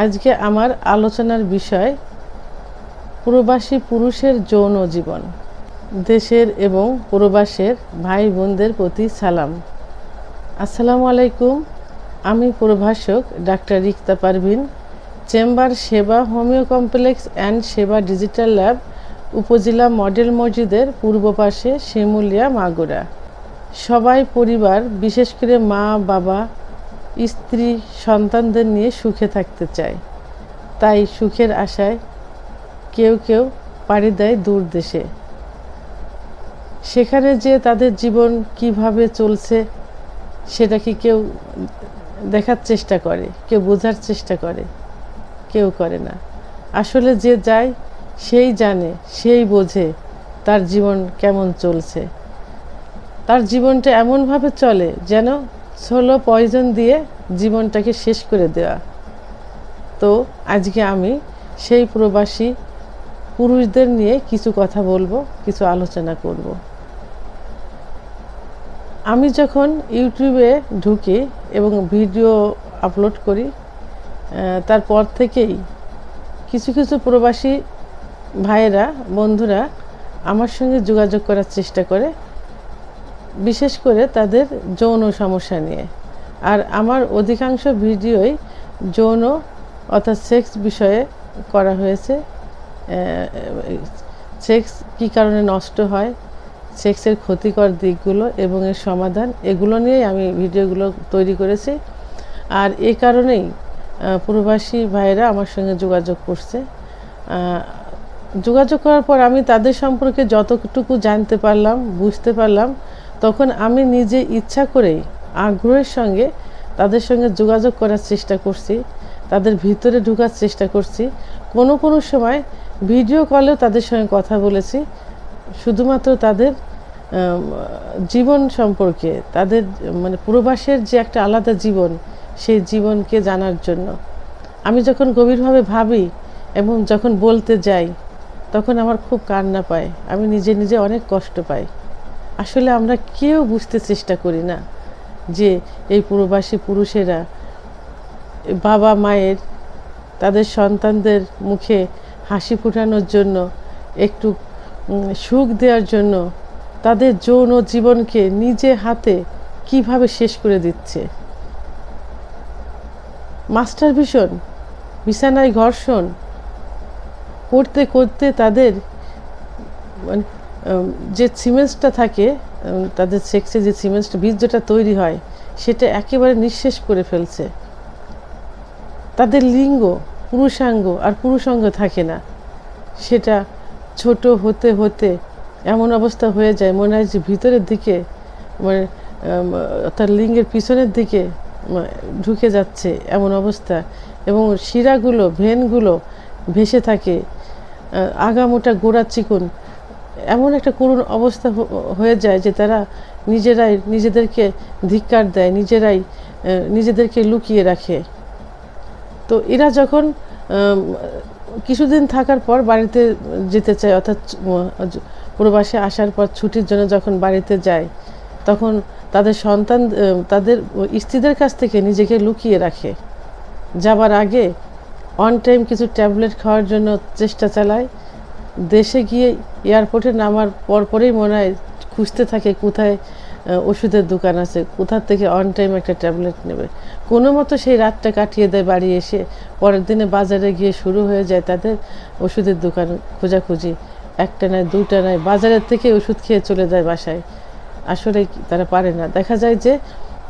আজকে আমার আলোচনার বিষয় প্রবাসী পুরুষের যৌন জীবন। দেশের এবং প্রবাসের ভাই বোনদের প্রতি সালাম। আসসালামু আলাইকুম, আমি প্রভাষক doctor Rikta Parvin, chamber Seba homeo complex and Seba digital lab, upazila model মসজিদের পূর্ব পাশে শিমুলিয়া মাগুরা। সবাই পরিবার, বিশেষ করে মা, বাবা স্ত্রী সন্তানদের নিয়ে সুখে থাকতে চায়। তাই সুখের আশায় কেউ কেউ পাড়ি দেয় দূর দেশে। সেখানে যে তাদের জীবন কীভাবে চলছে, সেটা কি কেউ দেখার চেষ্টা করে, কেউ বোঝার চেষ্টা করে, কেউ করে না। আসলে যে যায়, সেই জানে, সেই বোঝে তার জীবন কেমন চলছে। তার জীবনটা এমনভাবে চলে যেন সোলো পয়জন দিয়ে জীবনটাকে শেষ করে দেওয়া তো আজকে আমি সেই প্রবাসী পুরুষদের নিয়ে কিছু কথা বলব, কিছু আলোচনা করব। আমি যখন ইউটিউবে ঢুকি এবং ভিডিও আপলোড করি তারপর থেকেই কিছু কিছু প্রবাসী ভাইয়েরা, বন্ধুরা আমার সঙ্গে যোগাযোগ করার চেষ্টা করে। বিশেষ করে তাদের যৌন সমস্যা নিয়ে। আর আমার অধিকাংশ ভিডিওই যৌন অর্থাৎ সেক্স বিষয়ে করা হয়েছে। সেক্স কী কারণে নষ্ট হয়, সেক্সের ক্ষতিকর দিকগুলো এবং এর সমাধান, এগুলো নিয়েই আমি ভিডিওগুলো তৈরি করেছি। আর এ কারণেই প্রবাসী ভাইয়েরা আমার সঙ্গে যোগাযোগ করছে। যোগাযোগ করার পর আমি তাদের সম্পর্কে যতটুকু জানতে পারলাম, বুঝতে পারলাম তখন আমি নিজে ইচ্ছা করেই আগ্রহের সঙ্গে তাদের সঙ্গে যোগাযোগ করার চেষ্টা করছি, তাদের ভিতরে ঢুকার চেষ্টা করছি। কোনো কোনো সময় ভিডিও কলেও তাদের সঙ্গে কথা বলেছি। শুধুমাত্র তাদের জীবন সম্পর্কে, তাদের মানে প্রবাসের যে একটা আলাদা জীবন, সেই জীবনকে জানার জন্য। আমি যখন গভীরভাবে ভাবি এবং যখন বলতে যাই, তখন আমার খুব কান্না পায়। আমি নিজে নিজে অনেক কষ্ট পাই। আসলে আমরা কেউ বুঝতে চেষ্টা করি না যে এই প্রবাসী পুরুষেরা বাবা মায়ের, তাদের সন্তানদের মুখে হাসি ফুটানোর জন্য, একটু সুখ দেওয়ার জন্য তাদের যৌন জীবনকে নিজে হাতে কীভাবে শেষ করে দিচ্ছে? মাস্টার ভীষণ, বিছানায় ঘর্ষণ করতে করতে তাদের মানে যে সিমেন্সটা থাকে তাদের সেক্সে যে সিমেন্সটা বীর্যটা তৈরি হয়, সেটা একেবারে নিঃশেষ করে ফেলছে। তাদের লিঙ্গ, পুরুষাঙ্গ আর পুরুষাঙ্গ থাকে না। সেটা ছোট হতে হতে এমন অবস্থা হয়ে যায়, মনে হয় যে ভিতরের দিকে মানে তার লিঙ্গের পিছনের দিকে ঢুকে যাচ্ছে এমন অবস্থা। এবং শিরাগুলো ভেনগুলো ভেসে থাকে। আগামোটা গোড়া চিকুন। এমন একটা করুণ অবস্থা হয়ে যায় যে তারা নিজেরাই নিজেদেরকে ধিক্কার দেয়, নিজেরাই নিজেদেরকে লুকিয়ে রাখে। তো এরা যখন কিছুদিন থাকার পর বাড়িতে যেতে চায়, অর্থাৎ প্রবাসে আসার পর ছুটির জন্য যখন বাড়িতে যায়, তখন তাদের সন্তান তাদের স্ত্রীদের কাছ থেকে নিজেকে লুকিয়ে রাখে। যাবার আগে অন টাইম কিছু ট্যাবলেট খাওয়ার জন্য চেষ্টা চালায় দেশে গিয়ে এয়ারপোর্টে নামার পরপরেই মনে হয় খুঁজতে থাকে কোথায় ওষুধের দোকান আছে, কোথার থেকে অন টাইম একটা ট্যাবলেট নেবে। কোনো মতো সেই রাতটা কাটিয়ে দেয় বাড়ি এসে, পরের দিনে বাজারে গিয়ে শুরু হয়ে যায় তাদের ওষুধের দোকান খোঁজাখুঁজি। একটা নয়, দুটা নয়, বাজারের থেকে ওষুধ খেয়ে চলে যায় বাসায়। আসলে তারা পারে না। দেখা যায় যে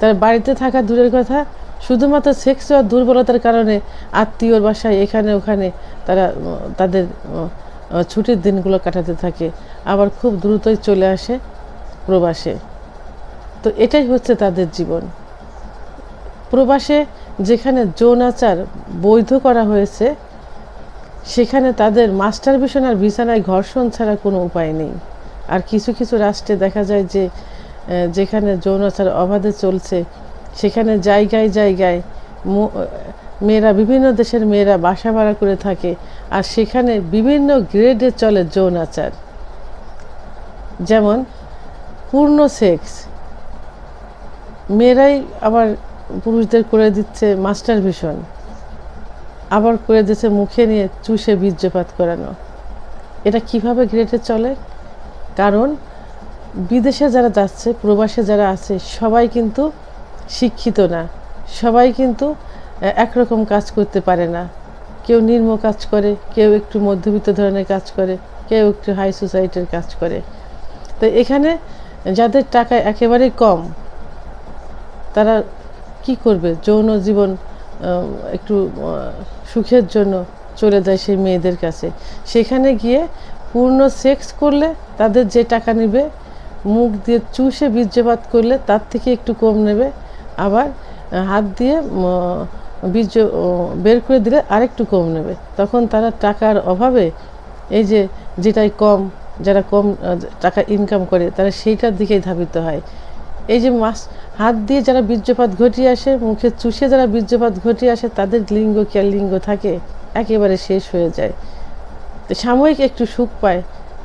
তারা বাড়িতে থাকা দূরের কথা, শুধুমাত্র সেক্স দুর্বলতার কারণে আত্মীয়র বাসায় এখানে ওখানে তারা তাদের ছুটির দিনগুলো কাটাতে থাকে, আবার খুব দ্রুতই চলে আসে প্রবাসে। তো এটাই হচ্ছে তাদের জীবন। প্রবাসে যেখানে যৌনাচার বৈধ করা হয়েছে, সেখানে তাদের মাস্টার ভীষণ আর বিছানায় ঘর্ষণ ছাড়া কোনো উপায় নেই। আর কিছু কিছু রাষ্ট্রে দেখা যায় যে যেখানে যৌনাচার অবাধে চলছে, সেখানে জায়গায় জায়গায় মেয়েরা, বিভিন্ন দেশের মেয়েরা বাসা ভাড়া করে থাকে আর সেখানে বিভিন্ন গ্রেডে চলে যৌন আচার। যেমন পূর্ণ সেক্স মেয়েরাই আবার পুরুষদের করে দিচ্ছে মাস্টার ভীষণ। আবার করে দিচ্ছে মুখে নিয়ে চুষে বীর্যপাত করানো। এটা কীভাবে গ্রেটে চলে? কারণ বিদেশে যারা যাচ্ছে, প্রবাসে যারা আছে, সবাই কিন্তু শিক্ষিত না। সবাই কিন্তু একরকম কাজ করতে পারে না। কেউ নিম্ন কাজ করে, কেউ একটু মধ্যবিত্ত ধরনের কাজ করে, কেউ একটু হাই সোসাইটির কাজ করে। তো এখানে যাদের টাকা একেবারেই কম, তারা কি করবে? যৌন জীবন একটু সুখের জন্য চলে যায় সেই মেয়েদের কাছে। সেখানে গিয়ে পূর্ণ সেক্স করলে তাদের যে টাকা নেবে, মুখ দিয়ে চুষে বীর্যপাত করলে তার থেকে একটু কম নেবে। আবার হাত দিয়ে বীর্য বের করে দিলে আরেকটু কম নেবে। তখন তারা টাকার অভাবে এই যে, যেটাই কম, যারা কম টাকা ইনকাম করে, তারা সেইটার দিকেই ধাবিত হয়। এই যে মাস হাত দিয়ে যারা বীর্যপাত ঘটিয়ে আসে, মুখে চুষে যারা বীর্যপাত ঘটিয়ে আসে, তাদের লিঙ্গ কি আর লিঙ্গ থাকে, একেবারে শেষ হয়ে যায়। সাময়িক একটু সুখ পায়,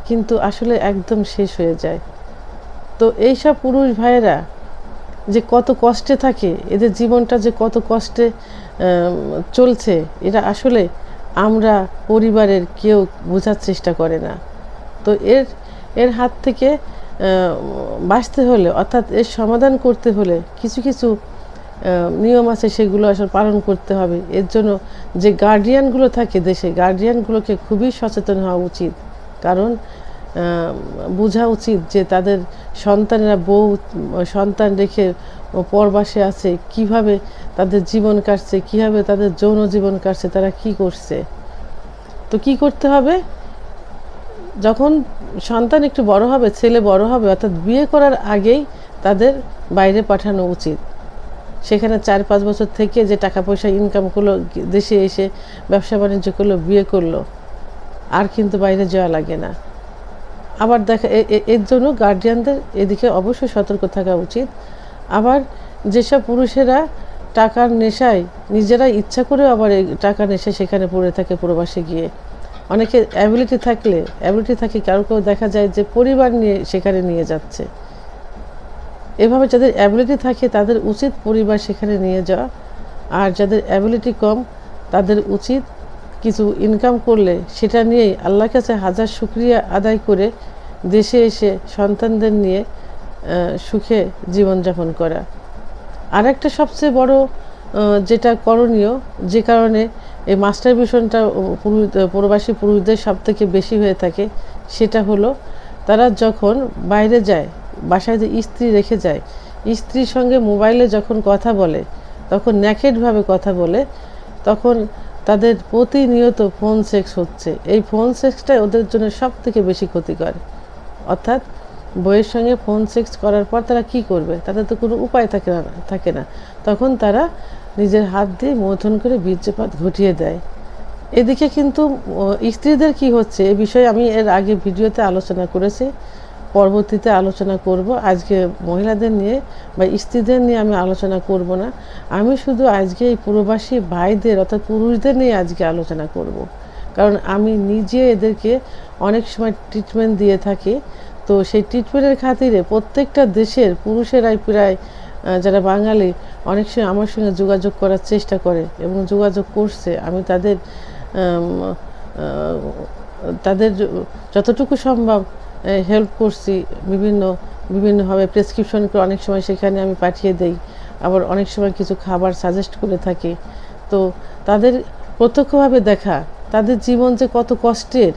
কিন্তু আসলে একদম শেষ হয়ে যায়। তো এইসব পুরুষ ভাইয়েরা যে কত কষ্টে থাকে, এদের জীবনটা যে কত কষ্টে চলছে। এটা আসলে আমরা পরিবারের কেউ বোঝার চেষ্টা করে না। তো এর এর হাত থেকে বাঁচতে হলে, অর্থাৎ এর সমাধান করতে হলে কিছু কিছু নিয়ম আছে সেগুলো আসলে পালন করতে হবে। এর জন্য যে গার্ডিয়ানগুলো থাকে দেশে গার্ডিয়ানগুলোকে খুবই সচেতন হওয়া উচিত। কারণ বোঝা উচিত যে তাদের সন্তানেরা বউ, সন্তান রেখে পরবাসে আছে, কীভাবে তাদের জীবন কাটছে, কীভাবে তাদের যৌন জীবন কাটছে, তারা কি করছে? তো কি করতে হবে? যখন সন্তান একটু বড় হবে, ছেলে বড় হবে, অর্থাৎ বিয়ে করার আগেই তাদের বাইরে পাঠানো উচিত। সেখানে চার পাঁচ বছর থেকে যে টাকা পয়সা ইনকাম করল, দেশে এসে ব্যবসা বাণিজ্য করল, বিয়ে করল, আর কিন্তু বাইরে যাওয়া লাগে না। আবার দেখা এর জন্য গার্ডিয়ানদের এদিকে অবশ্যই সতর্ক থাকা উচিত। আবার যেসব পুরুষেরা টাকার নেশায় নিজেরা ইচ্ছা করেও আবার টাকার নেশায় সেখানে পড়ে থাকে প্রবাসে গিয়ে। অনেকে অ্যাবিলিটি থাকলে অ্যাবিলিটি থাকে কারও কেউ দেখা যায় যে পরিবার নিয়ে সেখানে নিয়ে যাচ্ছে। এভাবে যাদের অ্যাবিলিটি থাকে তাদের উচিত পরিবার সেখানে নিয়ে যাওয়া। আর যাদের অ্যাবিলিটি কম তাদের উচিত কিছু ইনকাম করলে সেটা নিয়েই আল্লাহর কাছে হাজার শুক্রিয়া আদায় করে দেশে এসে সন্তানদের নিয়ে সুখে জীবনযাপন করা। আর একটা সবচেয়ে বড় যেটা করণীয়, যে কারণে এই মাস্টার মিশনটা পুরুষ প্রবাসী পুরুষদের সব থেকে বেশি হয়ে থাকে, সেটা হলো তারা যখন বাইরে যায়, বাসায় যে স্ত্রী রেখে যায়, স্ত্রীর সঙ্গে মোবাইলে যখন কথা বলে, তখন ন্যাকেডভাবে কথা বলে, তখন তাদের প্রতিনিয়ত ফোন সেক্স হচ্ছে। এই ফোন সেক্সটাই ওদের জন্য সব থেকে বেশি ক্ষতিকর। অর্থাৎ বইয়ের সঙ্গে ফোন সেক্স করার পর তারা কি করবে? তাদের তো কোনো উপায় থাকে না থাকে না। তখন তারা নিজের হাত দিয়ে মথন করে বীর্যপাত ঘটিয়ে দেয়। এদিকে কিন্তু স্ত্রীদের কি হচ্ছে? এ বিষয়ে আমি এর আগে ভিডিওতে আলোচনা করেছি। পরবর্তীতে আলোচনা করব। আজকে মহিলাদের নিয়ে বা স্ত্রীদের নিয়ে আমি আলোচনা করব না। আমি শুধু আজকে এই প্রবাসী ভাইদের অর্থাৎ পুরুষদের নিয়ে আজকে আলোচনা করব। কারণ আমি নিজে এদেরকে অনেক সময় ট্রিটমেন্ট দিয়ে থাকি। তো সেই ট্রিটমেন্টের খাতিরে প্রত্যেকটা দেশের পুরুষেরাই প্রায় যারা বাঙালি, অনেক সময় আমার সঙ্গে যোগাযোগ করার চেষ্টা করে এবং যোগাযোগ করছে। আমি তাদের তাদের যতটুকু সম্ভব হেল্প করছি, বিভিন্ন, বিভিন্নভাবে প্রেসক্রিপশন করে অনেক সময় সেখানে আমি পাঠিয়ে দেই। আবার অনেক সময় কিছু খাবার সাজেস্ট করে থাকি। তো তাদের প্রত্যক্ষভাবে দেখা, তাদের জীবন যে কত কষ্টের,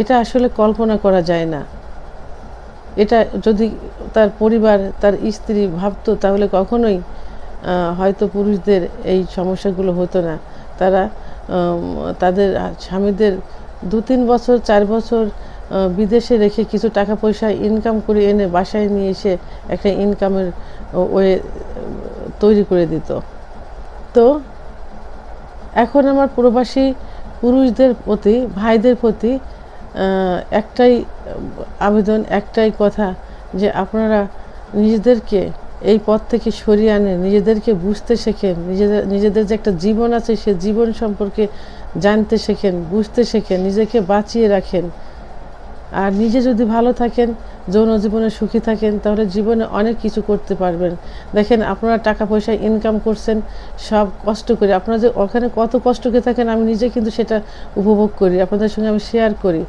এটা আসলে কল্পনা করা যায় না। এটা যদি তার পরিবার, তার স্ত্রী ভাবতো তাহলে কখনোই হয়তো পুরুষদের এই সমস্যাগুলো হতো না। তারা তাদের স্বামীদের দু তিন বছর, চার বছর বিদেশে রেখে কিছু টাকা পয়সা ইনকাম করে এনে বাসায় নিয়ে এসে একটা ইনকামের ওয়ে তৈরি করে দিত। তো এখন আমার প্রবাসী পুরুষদের প্রতি, ভাইদের প্রতি একটাই আবেদন, একটাই কথা যে আপনারা নিজেদেরকে এই পথ থেকে সরিয়ে আনেন নিজেদেরকে বুঝতে শেখেন, নিজেদের নিজেদের যে একটা জীবন আছে সে জীবন সম্পর্কে জানতে শেখেন, বুঝতে শেখেন, নিজেকে বাঁচিয়ে রাখেন। আর নিজে যদি ভালো থাকেন, যৌন জীবনে সুখী থাকেন, তাহলে জীবনে অনেক কিছু করতে পারবেন। দেখেন আপনারা টাকা পয়সা ইনকাম করছেন, সব কষ্ট করে। আপনারা যে ওখানে কত কষ্ট করে থাকেন, আমি নিজে কিন্তু সেটা উপভোগ করি। আপনাদের সঙ্গে আমি শেয়ার করি।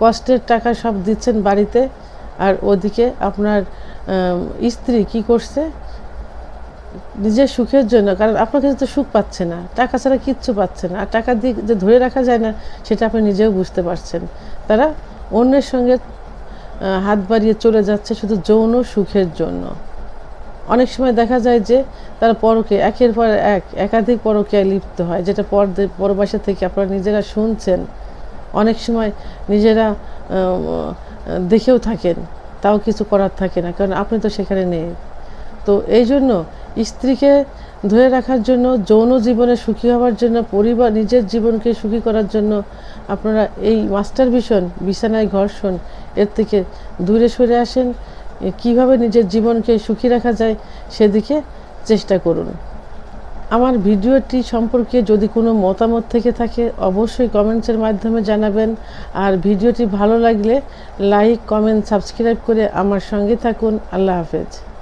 কষ্টের টাকা সব দিচ্ছেন বাড়িতে, আর ওদিকে আপনার স্ত্রী কি করছে? নিজের সুখের জন্য, কারণ আপনার কাছে তো সুখ পাচ্ছে না। টাকা ছাড়া কিচ্ছু পাচ্ছে না। আর টাকা দিয়ে যে ধরে রাখা যায় না, সেটা আপনি নিজেও বুঝতে পারছেন। তারা অন্যের সঙ্গে হাত বাড়িয়ে চলে যাচ্ছে শুধু যৌন সুখের জন্য। অনেক সময় দেখা যায় যে তারা পরকে একের পর এক, একাধিক পরকে লিপ্ত হয়, যেটা পরদের পরবাসা থেকে আপনারা নিজেরা শুনছেন। অনেক সময় নিজেরা দেখেও থাকেন, তাও কিছু করার থাকে না, কারণ আপনি তো সেখানে নেই। তো এই জন্য স্ত্রীকে ধরে রাখার জন্য, যৌন জীবনে সুখী হওয়ার জন্য, পরিবার, নিজের জীবনকে সুখী করার জন্য আপনারা এই মাস্টার ভীষণ, বিছানায় ঘর্ষণ এর থেকে দূরে সরে আসেন। কীভাবে নিজের জীবনকে সুখী রাখা যায় সেদিকে চেষ্টা করুন। আমার ভিডিওটি সম্পর্কে যদি কোনো মতামত থেকে থাকে, অবশ্যই কমেন্টসের মাধ্যমে জানাবেন। আর ভিডিওটি ভালো লাগলে লাইক, কমেন্ট, সাবস্ক্রাইব করে আমার সঙ্গে থাকুন। আল্লাহ হাফেজ।